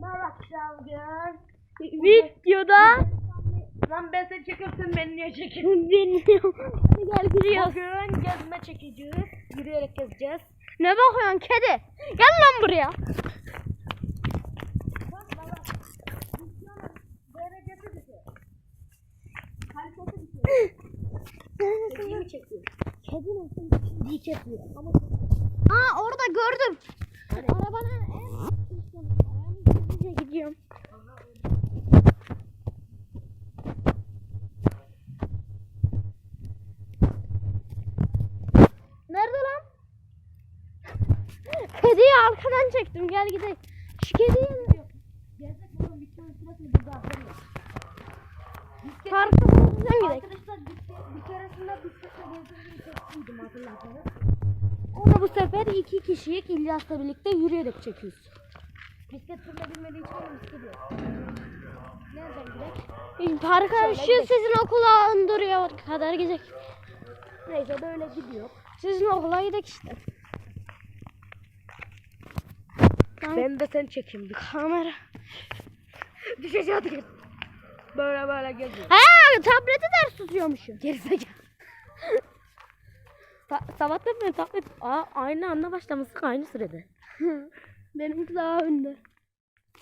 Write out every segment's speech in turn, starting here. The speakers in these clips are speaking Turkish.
Merhaba bugün. Videoda Lan ben seni çekiyorum sen beni niye çekiyorsun? bilmiyorum. Gel gidiyoruz. Bugün gezme çekeceğiz. Yürüyerek gezeceğiz. Ne bakıyorsun kedi? Gel lan buraya. Düşüyor. Kediyi çekiyor. Kedi nasıl? Kediyi çekiyor. Ama Aa orada gördüm. Arabanın en Hızlıca gidiyorum. Nerede lan? Kediyi arkadan çektim. Gel gidelim. Şu kediyi sırasını burada parka bulacağım gidelim. Arkadaşlar bir, bir keresinde bisikletle gezdiğim çektiydim hatırlarsanız. Onu bu sefer iki kişilik İlyas'la birlikte yürüyerek çekiyoruz. Bisiklet turuna bilmediği için benim bisiklet yok. Nereden gidelim? Gidelim. sizin okula andırıyor kadar gidecek. Neyse böyle gidiyor. Sizin okula gidelim işte. Ben Ben de seni çekeyim bir. kamera. Düşeceğiz. Böyle böyle geziyor. Ha tableti ders tutuyormuşum. Gerizekalı. Sa- sabahtan beri tablet. Aa, aynı anda başlamıştık aynı sürede. Benimki daha önde.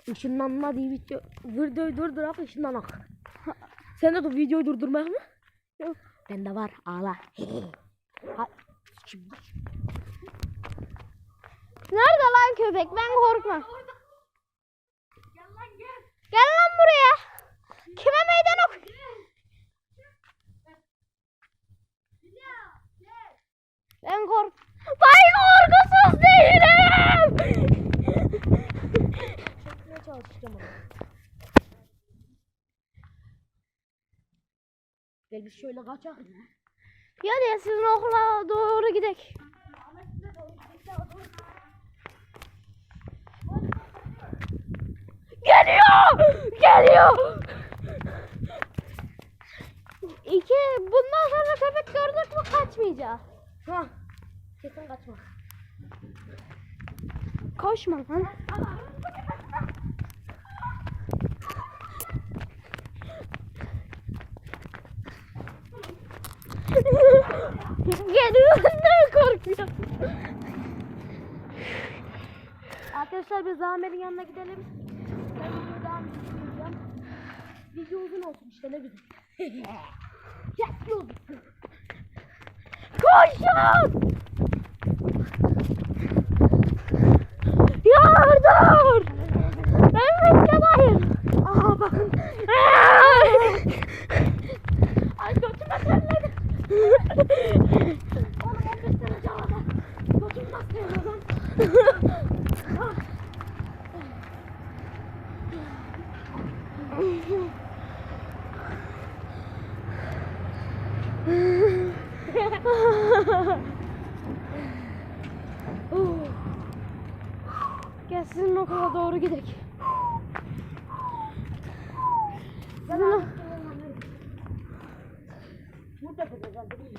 Işınlanma diye video. Videoyu durdurak ışınlanak. Sende de videoyu durdurmak mı? Yok. Bende var ağla. Nerede lan köpek? Ben korkmam. Gel lan buraya. Kime meydan ok? Ben kork. Ben korkusuz değilim. Çekmeye çalışacağım onu. Gel biz şöyle kaçak ya. Diye sizin okula doğru gidelim. Geliyor! Geliyor! İki, bundan sonra köpek gördük mü kaçmayacağız. Ha. Kesin kaçma. Koşma lan. Geliyor ne korkuyor. Arkadaşlar biz Ahmet'in yanına gidelim. Ben videoyu devam edeceğim. Video uzun olsun işte ne güzel. Yapıyoruz. Koşun! Yardım! Evet yalayın. Aha bakın. Ay götüme terledi. Oğlum 15 sene cağda. Götüm nasıl yanıyor lan? Gel sizin okula doğru gidelim. Sizin o- Burada kadar değil mi?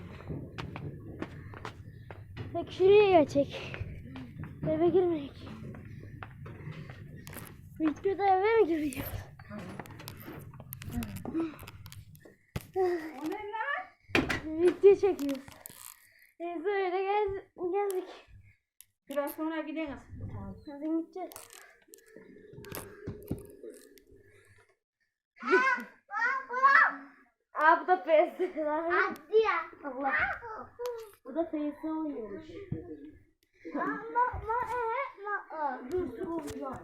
Peki şuraya geçecek. Eve girmeyek. Videoda eve mi giriyoruz? Video çekiyoruz. Biz öyle gez geldik. Biraz sonra gideriz. Hadi gideceğiz. Aa bu da PS. Hadi ya. Allah. Bu da PS oynuyormuş. Dur dur olacak.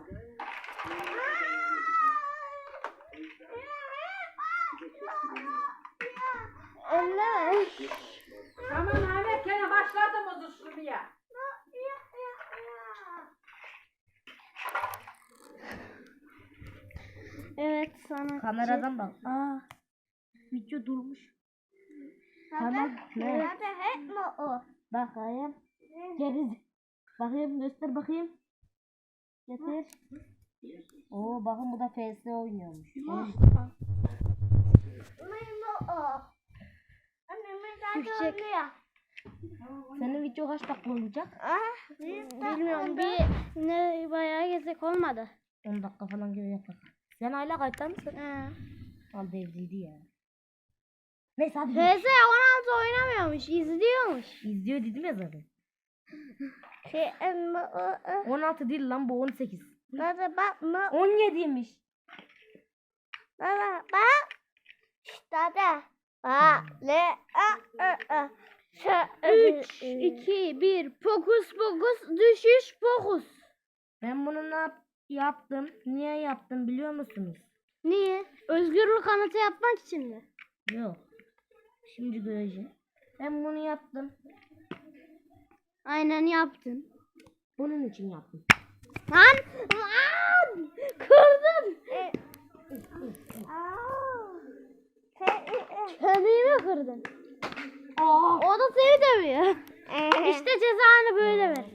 Tamam Ahmet gene başladım o dışarıya. Evet sana. Kameradan bak. Aa. Video durmuş. Tamam. Ne? etme o. Bakayım. Geriz. Bakayım göster bakayım. Getir. Oo bakın bu da PS oynuyormuş. Düşecek. Senin video kaç dakika olacak? Bilmiyorum bir ne bayağı gezek olmadı. 10 dakika falan göre yapar. Sen hala kayıtta mısın? He. Al devrildi ya. Neyse hadi. PS 16 oynamıyormuş, izliyormuş. İzliyor dedim ya zaten. Şey, em, ı, ı. 16 değil lan bu 18. Baba bak, mı? 17'ymiş. Baba bak. İşte de. Bak. Le. A, a, a. 3, 2, 1. Fokus fokus düşüş fokus. Ben bunu ne yap- yaptım? Niye yaptım biliyor musunuz? Niye? Özgürlük kanıtı yapmak için mi? Yok. Şimdi göreceğim. Ben bunu yaptım. Aynen yaptın. Bunun için yaptım. Lan! Lan! Kırdın! Kemiğimi kırdın. O da seni dövüyor. işte cezanı böyle ver.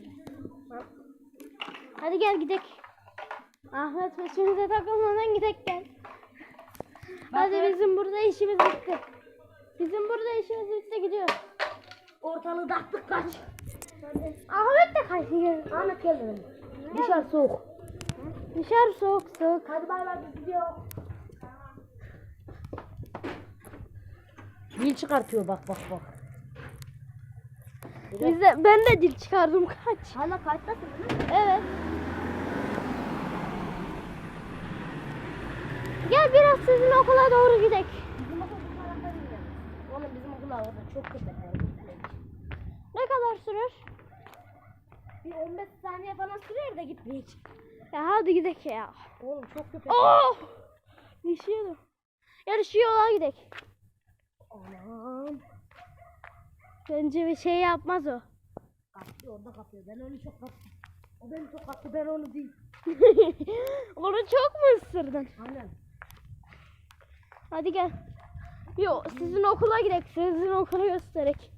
Hadi gel gidelim. Ahmet peşimize takılmadan gidelim gel. Hadi bizim burada işimiz bitti. Bizim burada işimiz bitti gidiyoruz. Ortalığı dağıttık kaç. Ahmet de kaçıyor. Ahmet gel benim. Dışarı soğuk. Dışarı soğuk soğuk. Hadi bay bay biz gidiyoruz. Dil çıkartıyor bak bak bak. Biz de, ben de dil çıkardım kaç. Hala kayıttasın değil mi? Evet. Gel biraz sizin okula doğru gidelim. Bizim okul bu tarafta değil. Okul orada çok kötü. Ne kadar sürer? Bir 15 saniye falan sürer de gitmeyecek. Ya hadi gidelim ya. Oğlum çok kötü. Oh! Şu yola gidelim. Anam. Bence bir şey yapmaz o. Kapıyor orada kapıyor. Ben onu çok kaptım. O beni çok kaptı ben onu değil. Onu çok mu ısırdın? Aynen. Hadi gel. Yo sizin okula gidelim. Sizin okulu gösterek.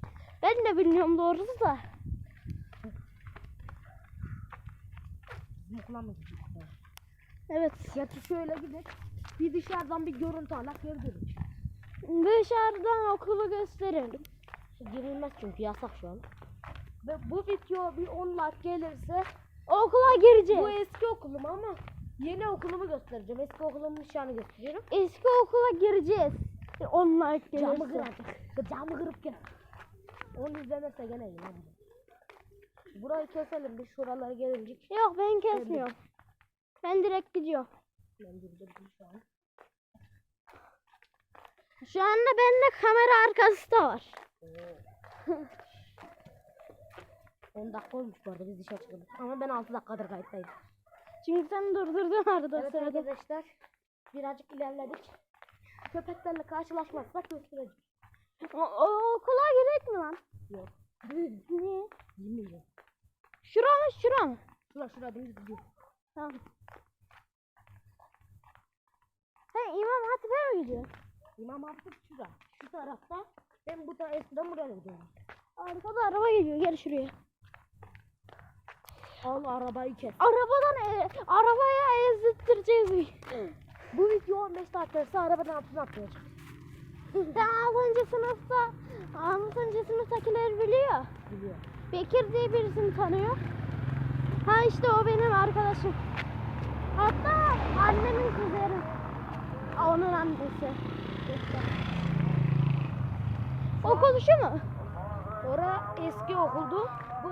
Ben de bilmiyorum doğrusu da. Bizim okula mı? Evet. Yatı şöyle gidelim. Bir dışarıdan bir görüntü alak geri dönüş. Dışarıdan okulu gösterelim. Girilmez çünkü yasak şu an. Ve bu video bir 10 like gelirse Okula gireceğiz. bu eski okulum ama yeni okulumu göstereceğim. Eski okulumun nişanı gösteriyorum. Eski okula gireceğiz. Onlar Camı gelirse. kıracak. Camı kırıp gel. Onu izlemezse gene lan. Burayı keselim bir şuralara gelince. Yok ben kesmiyorum. Ben direkt gidiyorum. Ben durdurdum şu an. Şu anda bende kamera arkası da var. 10 dakika olmuş bu arada biz dışarı çıktık. Ama ben 6 dakikadır kayıttayım. Çünkü sen durdurdun arada Evet sırada. arkadaşlar birazcık ilerledik. Köpeklerle karşılaşmazsak göstereceğim. O, o okula gerek mi lan? Yok. Niye? Bilmiyorum. Şura mı şura mı? Şura şura deniz gidiyor. Tamam. Sen İmam Hatip'e mi gidiyorsun? İmam Hatip şura. Şu tarafta. Ben bu tarafta eskiden buraya gidiyorum. Arkada araba geliyor gel şuraya. Al arabayı kes. Arabadan e, arabaya ezdirttireceğiz. Bu video 15 dakikası arabanın altına atlayacak. Sen 6. sınıfta 6. sınıftakiler biliyor. Biliyor. Bekir diye birisini tanıyor. Ha işte o benim arkadaşım. Hatta annemin kuzeni. Onun annesi. Okul şu mu? Ora eski okuldu. Bu,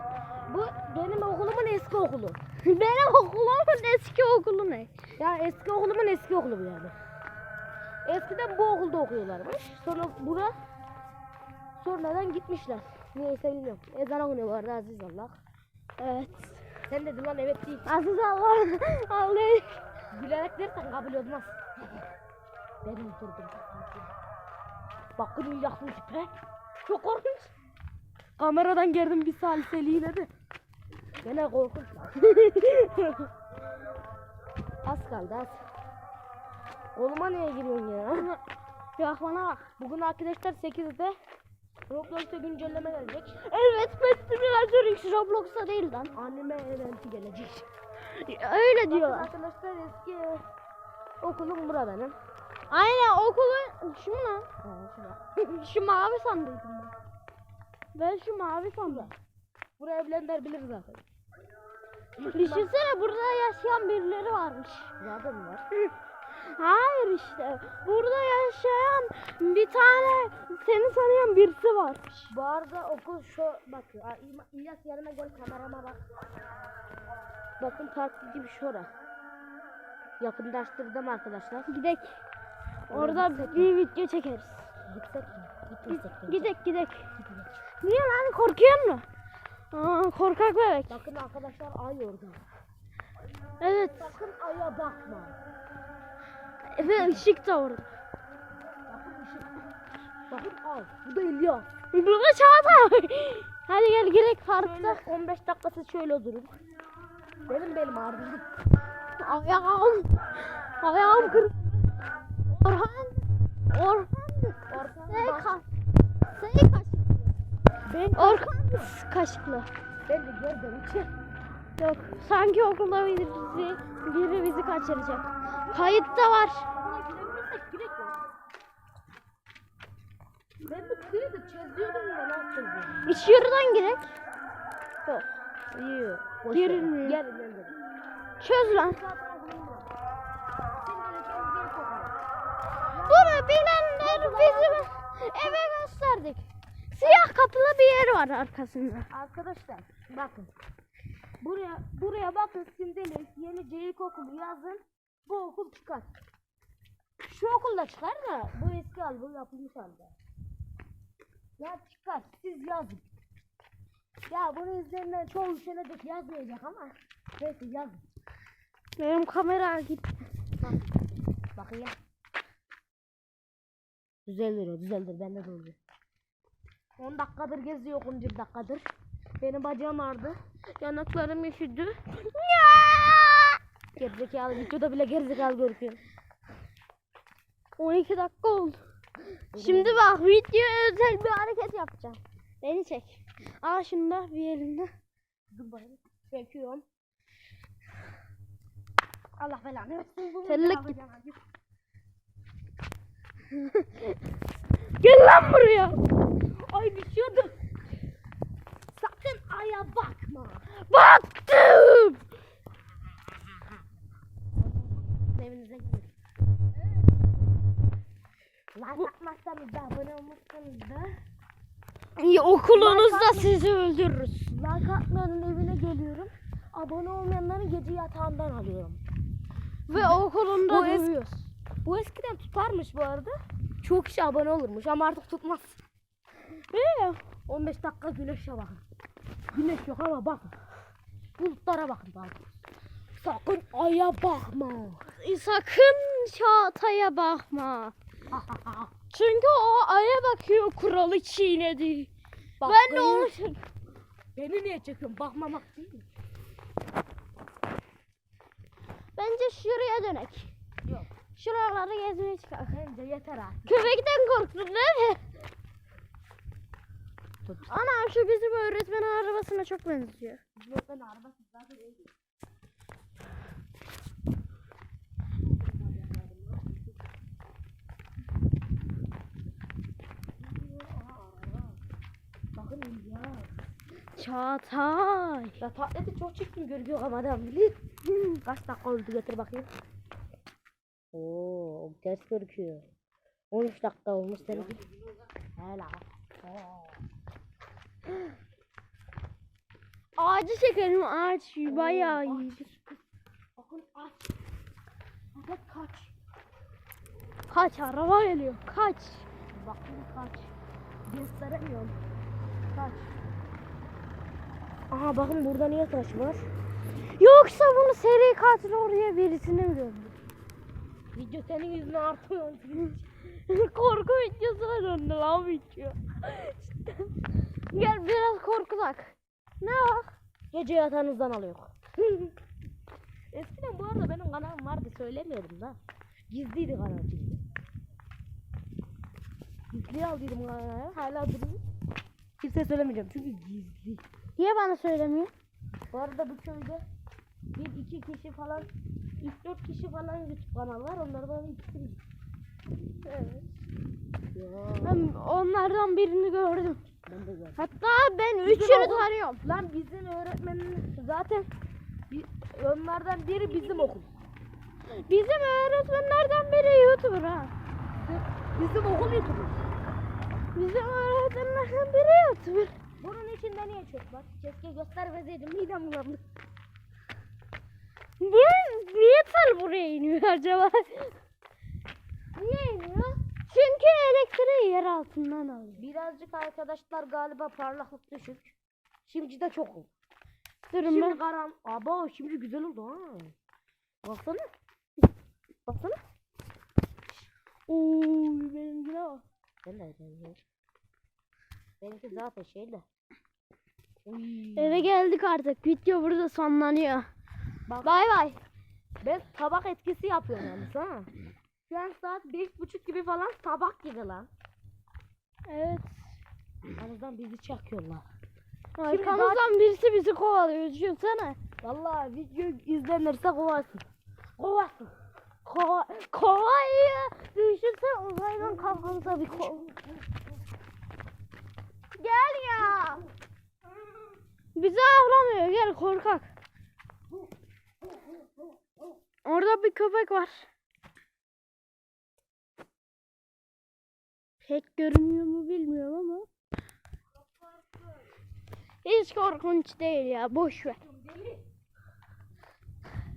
bu benim okulumun eski okulu. benim okulumun eski okulu ne? Ya eski okulumun eski okulu bu yani. Eskiden bu okulda okuyorlarmış. Sonra bura sonradan gitmişler. Niyeyse bilmiyorum. Ezan okunuyor bu arada Aziz Allah. Evet. Sen dedin lan evet değil. Aziz Allah. Allah. Gülerek dersen kabul olmaz. Benim durdum. Bak bunu yakmış be. Çok korkunç. Kameradan gördüm bir saliseliğine de. Gene korkunç lan. az kaldı az. Koluma niye giriyorsun ya? Bak bana bak. Bugün arkadaşlar 8'de Roblox'ta güncelleme gelecek. Evet X Roblox'ta değil lan. Anime eventi gelecek. Öyle Bakın diyorlar. arkadaşlar eski okulum bura benim. Aynen okulun şu mu lan? Ha, şurada. Şu mavi sandıydım ben. Ben şu mavi sandım. Buraya bilenler bilir zaten. Düşünsene burada yaşayan birileri varmış. Zaten var? Hayır işte. Burada yaşayan bir tane seni tanıyan birisi varmış. Bu arada okul şu bak. Aa, İlyas yanıma gel kamerama bak. Bakın park gibi şura. Yakınlaştırdım arkadaşlar. Gidek. Orada bir video çekeriz. Gitsek mi? Gitmesek mi? Gidek gidek. Niye lan korkuyor mu? Aa, korkak bebek. Bakın arkadaşlar ay orada. Evet. Sakın aya bakma. Ve ışık da orada. Bakın ışık. Bakın ay. Bu da İlyas. Burada Çağatay. Hadi gel girek parkta. Şöyle 15 dakikası şöyle durun. Benim belim ağrıdı. Ayağım. Ayağım kırık. Orhan. Orhan. Orhan baş- kaş. Ben, Orhan kaşıklı. ben de gördüm için. Yok. Sanki okulda biri, biri bizi kaçıracak. Kayıt da var. Lan. Ben bu kıyı da çözüyordum da yaptım ben? İç yürüden girek. Yok. Girilmiyor. ver. Gelin gelin. Çöz lan. Gel. Bunu bilenler bizim eve gösterdik. Siyah kapılı bir yer var arkasında. Arkadaşlar bakın. Buraya buraya bakın Simdeli yeni Ceylik okulu yazın. Bu okul çıkar. Şu okulda çıkar da bu eski hal bu yapılmış halde. Ya çıkar siz yazın. Ya bunu izleyenler çoğu senedeki yazmayacak ama neyse yazın. Benim kamera gitti. Bakın ya. Düzeldir o düzeldir bende de oluyor. 10 dakikadır geziyor 11 dakikadır. Benim bacağım ağrıdı. Yanaklarım üşüdü. Gerizekalı videoda bile gerizekalı görünüyor. 12 dakika oldu. Şimdi bak video özel bir hareket yapacağım. Beni çek. Şunu da bir elinde. Dur bakayım. Çekiyorum. Allah belanı versin. Git. Gel lan buraya. Sizi öldürürüz. like atmayanın evine geliyorum. Abone olmayanların gece yatağından alıyorum. Ve Bu eski- dövüyoruz. Bu eskiden tutarmış bu arada. Çok kişi abone olurmuş ama artık tutmaz. Ve 15 dakika güneşe bakın. Güneş yok ama bakın. Bulutlara bakın doğrusu. Sakın aya bakma. sakın Çağatay'a bakma. Çünkü o aya bakıyor kuralı çiğnedi. Ben de onu çek. Beni niye çekiyorsun? Bakmamak değil mi? Bence şuraya dönek. Yok. Şuraları gezmeye çıkar. Bence yeter artık. Köpekten korktun değil mi? Ana şu bizim öğretmen arabasına çok benziyor. Yok ben araba zaten öyle. Çağatay. Ya tableti çok çirkin görünüyor ama adam bilir. Kaç dakika oldu getir bakayım. Oo, ters görünüyor. 13 dakika olmuş senin. Hele. Ağacı çekelim ağaç bayağı iyidir. Bakın aç. Bak kaç. Kaç araba geliyor kaç. Bakın kaç. Gösteremiyorum. Aha bakın burada niye taş var? Yoksa bunu seri katil oraya birisini mi gömdü? Video senin yüzüne artıyor. Korku videosuna döndü lan video. Gel biraz korkulak. Ne var? Gece yatağınızdan alıyor. Eskiden bu arada benim kanalım vardı söylemiyordum da. Gizliydi kanal çünkü. Gizli aldıydım kanalı. Hala duruyor. Kimseye söylemeyeceğim çünkü gizli. Niye bana söylemiyor? Bu arada bu köyde bir iki kişi falan üç dört kişi falan YouTube kanal var. Onlardan ikisi. Evet. Ya, Ben onlardan birini gördüm. ben de gördüm. Hatta ben Bizim üçünü okul- tanıyorum. Lan bizim öğretmenin zaten Bir, onlardan biri bizim okul. Bizim öğretmenlerden biri YouTuber ha. Bizim okul YouTuber. Bizim öğretmenlerden biri YouTuber. Bunun içinde niye çöp var? Keşke göstermeseydim midem bulandı. Bu niye tel buraya iniyor acaba? Niye iniyor? Çünkü elektriği yer altından alıyor. Birazcık arkadaşlar galiba parlaklık düşük. Şimdi de çok oldu. Durun Şimdi ben. karan. Aba şimdi güzel oldu ha. Baksana. Baksana. Oo benimkine bak. Ben de ben Benimki zaten şeyle. Uy. Eve geldik artık. Video burada sonlanıyor. Bak. Bay bay. Ben tabak etkisi yapıyorum yalnız ha. Şu an saat beş buçuk gibi falan tabak gibi lan. Evet. Arkadan bizi çakıyorlar. Arkamızdan birisi bizi kovalıyor. Düşünsene. Vallahi video izlenirse kovarsın. Kovarsın. Kova, kovayı düşünsene uzaydan kalkansa bir ko... Gel ya. Bizi avlamıyor. Gel korkak. Orada bir köpek var. Pek görünüyor mu bilmiyorum ama. Hiç korkunç değil ya. Boş ver.